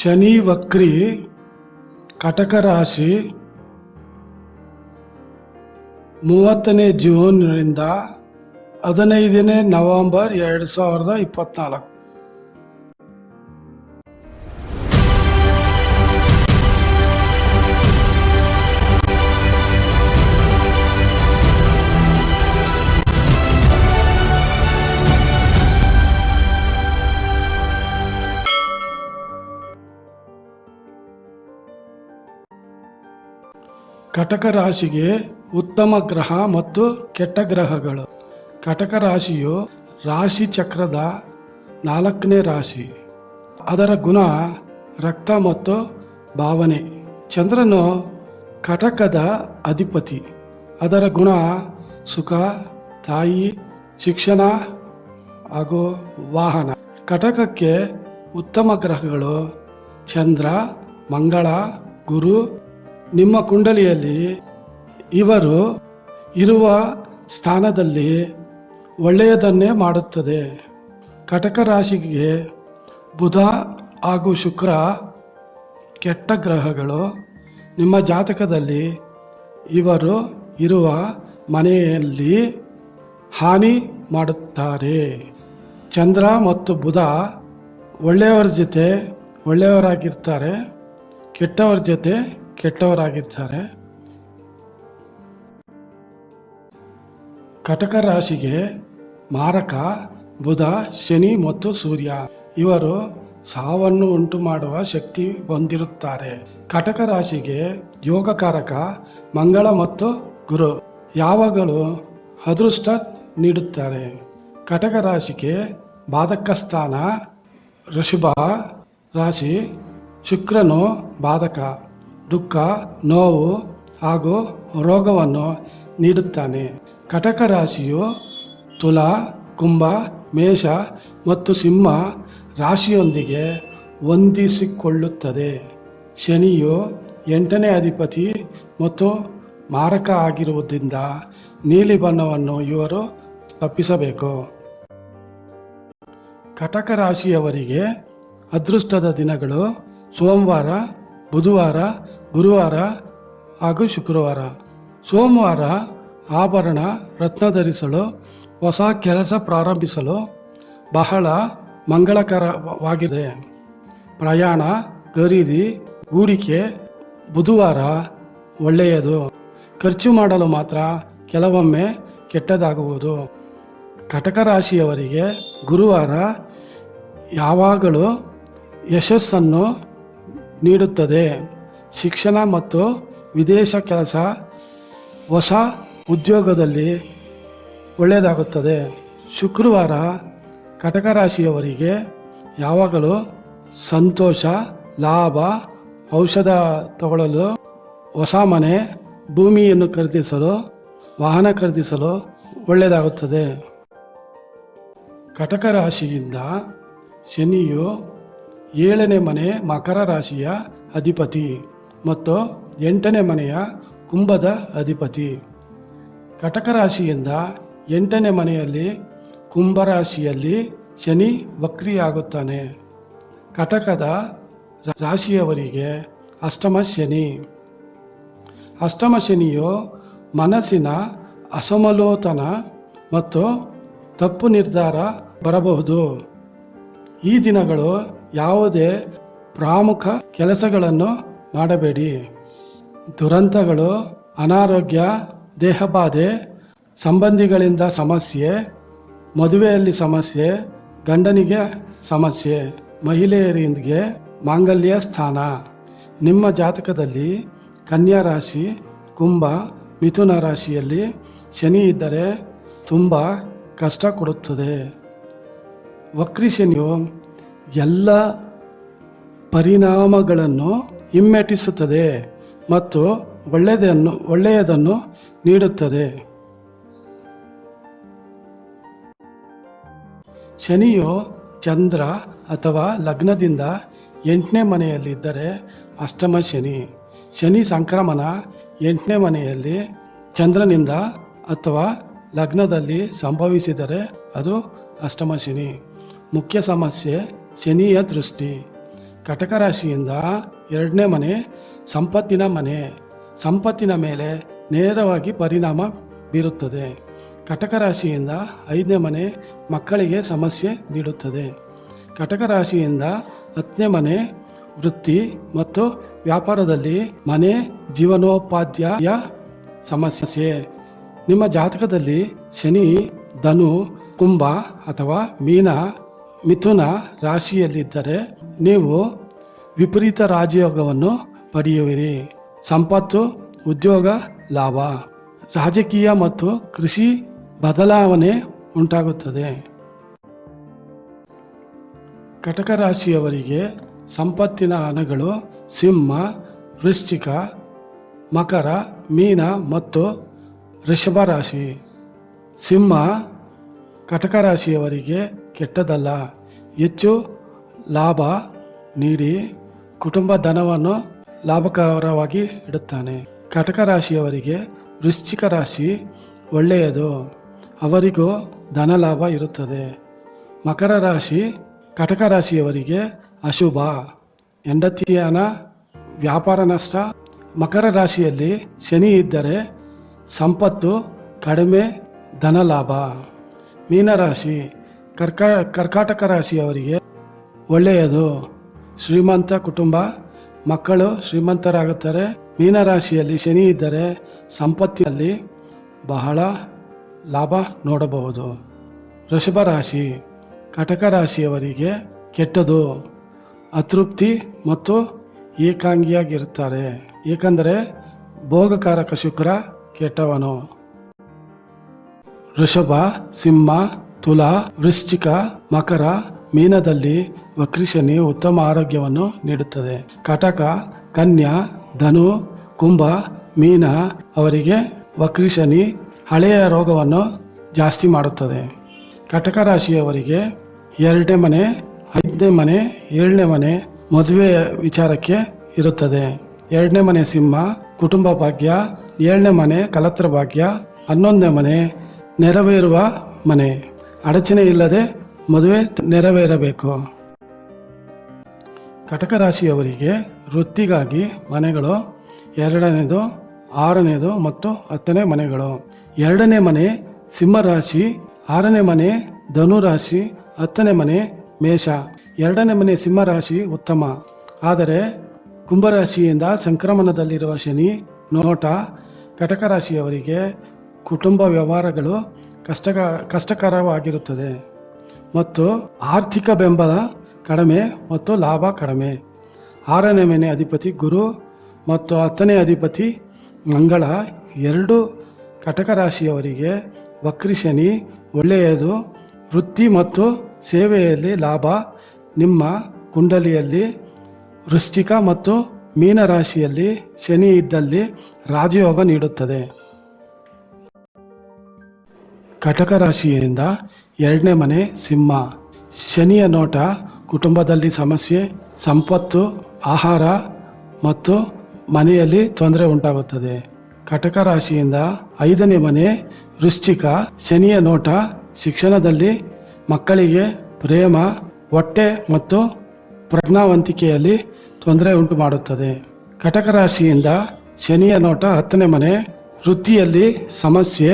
ಶನಿ ವಕ್ರಿ ಕಟಕ ರಾಶಿ ಮೂವತ್ತನೇ ಜೂನ್ರಿಂದ ಹದಿನೈದನೇ ನವಂಬರ್ ಎರಡು ಸಾವಿರದ ಇಪ್ಪತ್ನಾಲ್ಕು. ಕಟಕ ರಾಶಿಗೆ ಉತ್ತಮ ಗ್ರಹ ಮತ್ತು ಕೆಟ್ಟ ಗ್ರಹಗಳು. ಕಟಕ ರಾಶಿಯು ರಾಶಿ ಚಕ್ರದ ನಾಲ್ಕನೇ ರಾಶಿ. ಅದರ ಗುಣ ರಕ್ತ ಮತ್ತು ಭಾವನೆ. ಚಂದ್ರನು ಕಟಕದ ಅಧಿಪತಿ. ಅದರ ಗುಣ ಸುಖ, ತಾಯಿ, ಶಿಕ್ಷಣ ಹಾಗೂ ವಾಹನ. ಕಟಕಕ್ಕೆ ಉತ್ತಮ ಗ್ರಹಗಳು ಚಂದ್ರ, ಮಂಗಳ, ಗುರು ನಿಮ್ಮ ಕುಂಡಲಿಯಲ್ಲಿ ಇವರು ಇರುವ ಸ್ಥಾನದಲ್ಲಿ ಒಳ್ಳೆಯದನ್ನೇ ಮಾಡುತ್ತದೆ. ಕಟಕ ರಾಶಿಗೆ ಬುಧ ಹಾಗೂ ಶುಕ್ರ ಕೆಟ್ಟ ಗ್ರಹಗಳು. ನಿಮ್ಮ ಜಾತಕದಲ್ಲಿ ಇವರು ಇರುವ ಮನೆಯಲ್ಲಿ ಹಾನಿ ಮಾಡುತ್ತಾರೆ. ಚಂದ್ರ ಮತ್ತು ಬುಧ ಒಳ್ಳೆಯವರ ಜೊತೆ ಒಳ್ಳೆಯವರಾಗಿರ್ತಾರೆ. ಕೆಟ್ಟವರ ಜೊತೆ ಕೆಟ್ಟವರಾಗಿರ್ತಾರೆ ಕಟಕ ರಾಶಿಗೆ ಮಾರಕ, ಬುಧ, ಶನಿ ಮತ್ತು ಸೂರ್ಯ. ಇವರು ಸಾವನ್ನು ಉಂಟು ಮಾಡುವ ಶಕ್ತಿ ಹೊಂದಿರುತ್ತಾರೆ. ಕಟಕ ರಾಶಿಗೆ ಯೋಗಕಾರಕ, ಮಂಗಳ ಮತ್ತು ಗುರು. ಯಾವಾಗಲೂ ಅದೃಷ್ಟ ನೀಡುತ್ತಾರೆ. ಕಟಕ ರಾಶಿಗೆ ಬಾಧಕ ಸ್ಥಾನ ಋಷಭ ರಾಶಿ, ಶುಕ್ರನು ಬಾಧಕ. ದುಃಖ, ನೋವು ಹಾಗೂ ರೋಗವನ್ನು ನೀಡುತ್ತಾನೆ. ಕಟಕ ರಾಶಿಯು ತುಲಾ, ಕುಂಭ, ಮೇಷ ಮತ್ತು ಸಿಂಹ ರಾಶಿಯೊಂದಿಗೆ ಹೊಂದಿಸಿಕೊಳ್ಳುತ್ತದೆ. ಶನಿಯು ಎಂಟನೇ ಅಧಿಪತಿ ಮತ್ತು ಮಾರಕ ಆಗಿರುವುದರಿಂದ ನೀಲಿ ಬಣ್ಣವನ್ನು ಇವರು ತಪ್ಪಿಸಬೇಕು. ಕಟಕ ರಾಶಿಯವರಿಗೆ ಅದೃಷ್ಟದ ದಿನಗಳು ಸೋಮವಾರ ಬುಧವಾರ, ಗುರುವಾರ ಹಾಗೂ ಶುಕ್ರವಾರ. ಸೋಮವಾರ ಆಭರಣ, ರತ್ನ ಧರಿಸಲು, ಹೊಸ ಕೆಲಸ ಪ್ರಾರಂಭಿಸಲು ಬಹಳ ಮಂಗಳಕರವಾಗಿದೆ. ಪ್ರಯಾಣ, ಖರೀದಿ, ಹೂಡಿಕೆ ಬುಧವಾರ ಒಳ್ಳೆಯದು. ಖರ್ಚು ಮಾಡಲು ಮಾತ್ರ ಕೆಲವೊಮ್ಮೆ ಕೆಟ್ಟದಾಗುವುದು. ಕಟಕ ರಾಶಿಯವರಿಗೆ ಗುರುವಾರ ಯಾವಾಗಲೂ ಯಶಸ್ಸನ್ನು ನೀಡುತ್ತದೆ. ಶಿಕ್ಷಣ ಮತ್ತು ವಿದೇಶ ಕೆಲಸ ಹೊಸ ಉದ್ಯೋಗದಲ್ಲಿ ಒಳ್ಳೆಯದಾಗುತ್ತದೆ. ಶುಕ್ರವಾರ ಕಟಕ ರಾಶಿಯವರಿಗೆ ಯಾವಾಗಲೂ ಸಂತೋಷ, ಲಾಭ, ಔಷಧ ತಗೊಳ್ಳಲು ಹೊಸ ಮನೆ, ಭೂಮಿಯನ್ನು ಖರೀದಿಸಲು, ವಾಹನ ಖರೀದಿಸಲು ಒಳ್ಳೆಯದಾಗುತ್ತದೆ. ಕಟಕ ರಾಶಿಯಿಂದ ಶನಿಯು ಏಳನೇ ಮನೆ ಮಕರ ರಾಶಿಯ ಅಧಿಪತಿ ಮತ್ತು ಎಂಟನೇ ಮನೆಯ ಕುಂಭದ ಅಧಿಪತಿ. ಕಟಕ ರಾಶಿಯಿಂದ ಎಂಟನೇ ಮನೆಯಲ್ಲಿ ಕುಂಭರಾಶಿಯಲ್ಲಿ ಶನಿ ವಕ್ರಿಯಾಗುತ್ತಾನೆ. ಕಟಕದ ರಾಶಿಯವರಿಗೆ ಅಷ್ಟಮ ಶನಿ. ಅಷ್ಟಮ ಶನಿಯು ಮನಸ್ಸಿನ ಅಸಮಲೋತನ ಮತ್ತು ತಪ್ಪು ನಿರ್ಧಾರ ಬರಬಹುದು. ಈ ದಿನಗಳು ಯಾವುದೇ ಪ್ರಮುಖ ಕೆಲಸಗಳನ್ನು ಮಾಡಬೇಡಿ. ದುರಂತಗಳು, ಅನಾರೋಗ್ಯ, ದೇಹಬಾಧೆ, ಸಂಬಂಧಿಗಳಿಂದ ಸಮಸ್ಯೆ, ಮದುವೆಯಲ್ಲಿ ಸಮಸ್ಯೆ, ಗಂಡನಿಗೆ ಸಮಸ್ಯೆ, ಮಹಿಳೆಯರಿಗೆ ಮಾಂಗಲ್ಯ ಸ್ಥಾನ. ನಿಮ್ಮ ಜಾತಕದಲ್ಲಿ ಕನ್ಯಾ ರಾಶಿ, ಕುಂಭ, ಮಿಥುನ ರಾಶಿಯಲ್ಲಿ ಶನಿ ಇದ್ದರೆ ತುಂಬ ಕಷ್ಟ ಕೊಡುತ್ತದೆ. ವಕ್ರಿ ಶನಿಯು ಎಲ್ಲ ಪರಿಣಾಮಗಳನ್ನು ಹಿಮ್ಮೆಟ್ಟಿಸುತ್ತದೆ ಮತ್ತು ಒಳ್ಳೆಯದನ್ನು ಒಳ್ಳೆಯದನ್ನು ನೀಡುತ್ತದೆ. ಶನಿಯು ಚಂದ್ರ ಅಥವಾ ಲಗ್ನದಿಂದ ಎಂಟನೇ ಮನೆಯಲ್ಲಿದ್ದರೆ ಅಷ್ಟಮ ಶನಿ ಶನಿ ಸಂಕ್ರಮಣ ಎಂಟನೇ ಮನೆಯಲ್ಲಿ ಚಂದ್ರನಿಂದ ಅಥವಾ ಲಗ್ನದಲ್ಲಿ ಸಂಭವಿಸಿದರೆ ಅದು ಅಷ್ಟಮ ಶನಿ. ಮುಖ್ಯ ಸಮಸ್ಯೆ ಶನಿಯ ದೃಷ್ಟಿ. ಕಟಕ ರಾಶಿಯಿಂದ ಎರಡನೇ ಮನೆ, ಸಂಪತ್ತಿನ ಮನೆ. ಸಂಪತ್ತಿನ ಮೇಲೆ ನೇರವಾಗಿ ಪರಿಣಾಮ ಬೀರುತ್ತದೆ. ಕಟಕ ರಾಶಿಯಿಂದ ಐದನೇ ಮನೆ ಮಕ್ಕಳಿಗೆ ಸಮಸ್ಯೆ ನೀಡುತ್ತದೆ. ಕಟಕ ರಾಶಿಯಿಂದ ಹತ್ತನೇ ಮನೆ ವೃತ್ತಿ ಮತ್ತು ವ್ಯಾಪಾರದಲ್ಲಿ ಮನೆ ಜೀವನೋಪಾಧ್ಯಾಯ ಸಮಸ್ಯೆ. ನಿಮ್ಮ ಜಾತಕದಲ್ಲಿ ಶನಿ, ಧನು, ಕುಂಭ ಅಥವಾ ಮೀನ ಮಿಥುನ ರಾಶಿಯಲ್ಲಿದ್ದರೆ ನೀವು ವಿಪರೀತ ರಾಜಯೋಗವನ್ನು ಪಡೆಯುವಿರಿ. ಸಂಪತ್ತು, ಉದ್ಯೋಗ, ಲಾಭ. ರಾಜಕೀಯ ಮತ್ತು ಕೃಷಿ ಬದಲಾವಣೆ ಉಂಟಾಗುತ್ತದೆ. ಕಟಕ ರಾಶಿಯವರಿಗೆ ಸಂಪತ್ತಿನ ಹಣಗಳು ಸಿಂಹ, ವೃಶ್ಚಿಕ, ಮಕರ, ಮೀನ ಮತ್ತು ವೃಷಭ ರಾಶಿ. ಸಿಂಹ ಕಟಕ ರಾಶಿಯವರಿಗೆ ಕೆಟ್ಟದಲ್ಲ ಹೆಚ್ಚು ಲಾಭ ನೀಡಿ ಕುಟುಂಬ ಧನವನ್ನು ಲಾಭಕರವಾಗಿ ಇಡುತ್ತಾನೆ. ಕಟಕ ರಾಶಿಯವರಿಗೆ ವೃಶ್ಚಿಕ ರಾಶಿ ಒಳ್ಳೆಯದು. ಅವರಿಗೂ ಧನ ಲಾಭ ಇರುತ್ತದೆ. ಮಕರ ರಾಶಿ ಕಟಕ ರಾಶಿಯವರಿಗೆ ಅಶುಭ. ಹೆಂಡತಿಯನ ವ್ಯಾಪಾರ ನಷ್ಟ. ಮಕರ ರಾಶಿಯಲ್ಲಿ ಶನಿ ಇದ್ದರೆ ಸಂಪತ್ತು ಕಡಿಮೆ, ಧನ ಲಾಭ. ಮೀನರಾಶಿ, ಕರ್ಕ, ಕರ್ಕಾಟಕ ರಾಶಿಯವರಿಗೆ ಒಳ್ಳೆಯದು. ಶ್ರೀಮಂತ ಕುಟುಂಬ, ಮಕ್ಕಳು ಶ್ರೀಮಂತರಾಗುತ್ತಾರೆ. ಮೀನರಾಶಿಯಲ್ಲಿ ಶನಿ ಇದ್ದರೆ ಸಂಪತ್ತಿನಲ್ಲಿ ಬಹಳ ಲಾಭ ನೋಡಬಹುದು. ವೃಷಭ ರಾಶಿ, ಕಟಕ ರಾಶಿಯವರಿಗೆ ಕೆಟ್ಟದು, ಅತೃಪ್ತಿ ಮತ್ತು ಏಕಾಂಗಿಯಾಗಿರುತ್ತಾರೆ. ಏಕೆಂದರೆ ಭೋಗಕಾರಕ ಶುಕ್ರ ಕೆಟ್ಟವನು. ವೃಷಭ, ಸಿಂಹ, ತುಲಾ, ವೃಶ್ಚಿಕ, ಮಕರ, ಮೀನದಲ್ಲಿ ವಕ್ರಿಶನಿ ಉತ್ತಮ ಆರೋಗ್ಯವನ್ನು ನೀಡುತ್ತದೆ. ಕಟಕ, ಕನ್ಯಾ, ಧನು, ಕುಂಭ, ಮೀನ ಅವರಿಗೆ ವಕ್ರಿಶನಿ ಹಳೆಯ ರೋಗವನ್ನು ಜಾಸ್ತಿ ಮಾಡುತ್ತದೆ. ಕಟಕ ರಾಶಿಯವರಿಗೆ ಎರಡನೇ ಮನೆ, ಐದನೇ ಮನೆ, ಏಳನೇ ಮನೆ ಮದುವೆ ವಿಚಾರಕ್ಕೆ ಇರುತ್ತದೆ. ಎರಡನೇ ಮನೆ ಸಿಂಹ, ಕುಟುಂಬ ಭಾಗ್ಯ, ಏಳನೇ ಮನೆ ಕಲತ್ರ ಭಾಗ್ಯ, ಹನ್ನೊಂದನೇ ಮನೆ ನೆರವೇರುವ ಮನೆ. ಅಡಚಣೆ ಇಲ್ಲದೆ ಮದುವೆ ನೆರವೇರಬೇಕು. ಕಟಕ ರಾಶಿಯವರಿಗೆ ವೃತ್ತಿಗಾಗಿ ಮನೆಗಳು ಎರಡನೇದು, ಆರನೇದು ಮತ್ತು ಹತ್ತನೇ ಮನೆಗಳು. ಎರಡನೇ ಮನೆ ಸಿಂಹರಾಶಿ, ಆರನೇ ಮನೆ ಧನುರಾಶಿ, ಹತ್ತನೇ ಮನೆ ಮೇಷ. ಎರಡನೇ ಮನೆ ಸಿಂಹರಾಶಿ ಉತ್ತಮ. ಆದರೆ ಕುಂಭರಾಶಿಯಿಂದ ಸಂಕ್ರಮಣದಲ್ಲಿರುವ ಶನಿ, ನೋಟ ಕಟಕ ರಾಶಿಯವರಿಗೆ ಕುಟುಂಬ ವ್ಯವಹಾರಗಳು ಕಷ್ಟಕ, ಕಷ್ಟಕರವಾಗಿರುತ್ತದೆ. ಮತ್ತು ಆರ್ಥಿಕ ಬೆಂಬಲ ಕಡಿಮೆ ಮತ್ತು ಲಾಭ ಕಡಿಮೆ. ಆರನೇ ಮನೆ ಅಧಿಪತಿ ಗುರು ಮತ್ತು ಹತ್ತನೇ ಅಧಿಪತಿ ಮಂಗಳ ಎರಡು ಕಟಕ ರಾಶಿಯವರಿಗೆ ವಕ್ರಿ ಶನಿ, ಒಳ್ಳೆಯದು. ವೃತ್ತಿ ಮತ್ತು ಸೇವೆಯಲ್ಲಿ ಲಾಭ, ನಿಮ್ಮ ಕುಂಡಲಿಯಲ್ಲಿ ವೃಶ್ಚಿಕ ಮತ್ತು ಮೀನರಾಶಿಯಲ್ಲಿ ಶನಿ ಇದ್ದಲ್ಲಿ ರಾಜಯೋಗ ನೀಡುತ್ತದೆ. ಕಟಕ ರಾಶಿಯಿಂದ ಎರಡನೇ ಮನೆ ಸಿಂಹ. ಶನಿಯ ನೋಟ, ಕುಟುಂಬದಲ್ಲಿ ಸಮಸ್ಯೆ, ಸಂಪತ್ತು, ಆಹಾರ ಮತ್ತು ಮನೆಯಲ್ಲಿ ತೊಂದರೆ ಉಂಟಾಗುತ್ತದೆ. ಕಟಕ ರಾಶಿಯಿಂದ ಐದನೇ ಮನೆ ವೃಶ್ಚಿಕ, ಶನಿಯ ನೋಟ, ಶಿಕ್ಷಣದಲ್ಲಿ ಮಕ್ಕಳಿಗೆ ಪ್ರೇಮ, ಹೊಟ್ಟೆ ಮತ್ತು ಪ್ರಜ್ಞಾವಂತಿಕೆಯಲ್ಲಿ ತೊಂದರೆ ಉಂಟು ಮಾಡುತ್ತದೆ ಕಟಕ ರಾಶಿಯಿಂದ ಶನಿಯ ನೋಟ ಹತ್ತನೇ ಮನೆ ವೃತ್ತಿಯಲ್ಲಿ ಸಮಸ್ಯೆ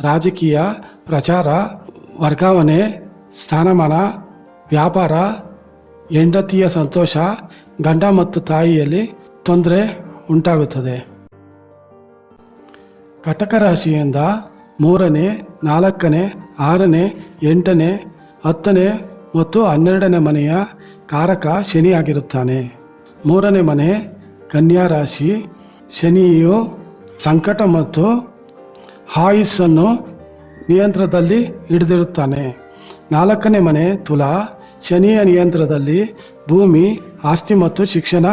ರಾಜಕೀಯ, ಪ್ರಚಾರ, ವರ್ಗಾವಣೆ, ಸ್ಥಾನಮಾನ, ವ್ಯಾಪಾರ, ಹೆಂಡತಿಯ ಸಂತೋಷ, ಗಂಡ ಮತ್ತು ತಾಯಿಯಲ್ಲಿ ತೊಂದರೆ ಉಂಟಾಗುತ್ತದೆ. ಕಟಕ ರಾಶಿಯಿಂದ ಮೂರನೇ, ನಾಲ್ಕನೇ, ಆರನೇ, ಎಂಟನೇ, ಹತ್ತನೇ ಮತ್ತು ಹನ್ನೆರಡನೇ ಮನೆಯ ಕಾರಕ ಶನಿಯಾಗಿರುತ್ತಾನೆ. ಮೂರನೇ ಮನೆ, ಕನ್ಯಾ ರಾಶಿ, ಶನಿಯು ಸಂಕಟ ಮತ್ತು ಆಯುಸ್ಸನ್ನು ನಿಯಂತ್ರಣದಲ್ಲಿ ಹಿಡಿದಿರುತ್ತಾನೆ ನಾಲ್ಕನೇ ಮನೆ ತುಲಾ, ಶನಿಯ ನಿಯಂತ್ರಣದಲ್ಲಿ ಭೂಮಿ, ಆಸ್ತಿ ಮತ್ತು ಶಿಕ್ಷಣ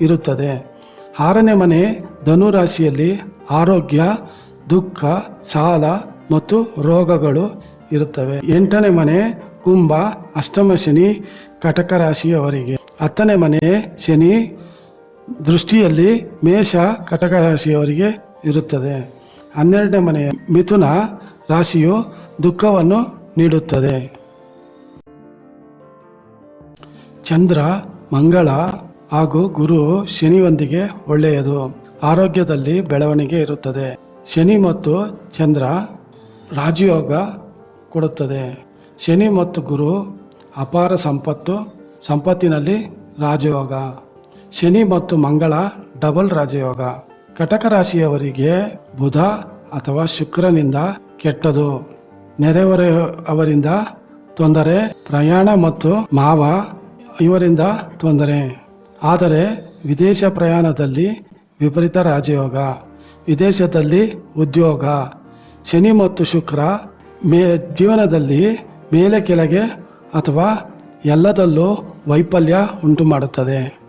ಇರುತ್ತದೆ. ಆರನೇ ಮನೆ ಧನುರಾಶಿಯಲ್ಲಿ ಆರೋಗ್ಯ, ದುಃಖ, ಸಾಲ ಮತ್ತು ರೋಗಗಳು ಇರುತ್ತವೆ. ಎಂಟನೇ ಮನೆ ಕುಂಭ, ಅಷ್ಟಮ ಶನಿ, ಕಟಕ ರಾಶಿಯವರಿಗೆ. ಹತ್ತನೇ ಮನೆ ಶನಿ, ದೃಷ್ಟಿಯಲ್ಲಿ ಮೇಷ, ಕಟಕ ರಾಶಿಯವರಿಗೆ ಇರುತ್ತದೆ. ಹನ್ನೆರಡನೇ ಮನೆಯ ಮಿಥುನ ರಾಶಿಯು ದುಃಖವನ್ನು ನೀಡುತ್ತದೆ. ಚಂದ್ರ, ಮಂಗಳ ಹಾಗೂ ಗುರು ಶನಿಯೊಂದಿಗೆ ಒಳ್ಳೆಯದು. ಆರೋಗ್ಯದಲ್ಲಿ ಬೆಳವಣಿಗೆ ಇರುತ್ತದೆ. ಶನಿ ಮತ್ತು ಚಂದ್ರ ರಾಜಯೋಗ ಕೊಡುತ್ತದೆ. ಶನಿ ಮತ್ತು ಗುರು ಅಪಾರ ಸಂಪತ್ತು, ಸಂಪತ್ತಿನಲ್ಲಿ ರಾಜಯೋಗ. ಶನಿ ಮತ್ತು ಮಂಗಳ ಡಬಲ್ ರಾಜಯೋಗ. ಕಟಕ ರಾಶಿಯವರಿಗೆ ಬುಧ ಅಥವಾ ಶುಕ್ರನಿಂದ ಕೆಟ್ಟದು ನೆರೆಹೊರೆಯವರಿಂದ ತೊಂದರೆ, ಪ್ರಯಾಣ ಮತ್ತು ಮಾವ ಇವರಿಂದ ತೊಂದರೆ. ಆದರೆ ವಿದೇಶ ಪ್ರಯಾಣದಲ್ಲಿ ವಿಪರೀತ ರಾಜಯೋಗ, ವಿದೇಶದಲ್ಲಿ ಉದ್ಯೋಗ. ಶನಿ ಮತ್ತು ಶುಕ್ರ ಮೇ, ಜೀವನದಲ್ಲಿ ಮೇಲೆ ಕೆಳಗೆ ಅಥವಾ ಎಲ್ಲದಲ್ಲೂ ವೈಫಲ್ಯ ಉಂಟು ಮಾಡುತ್ತದೆ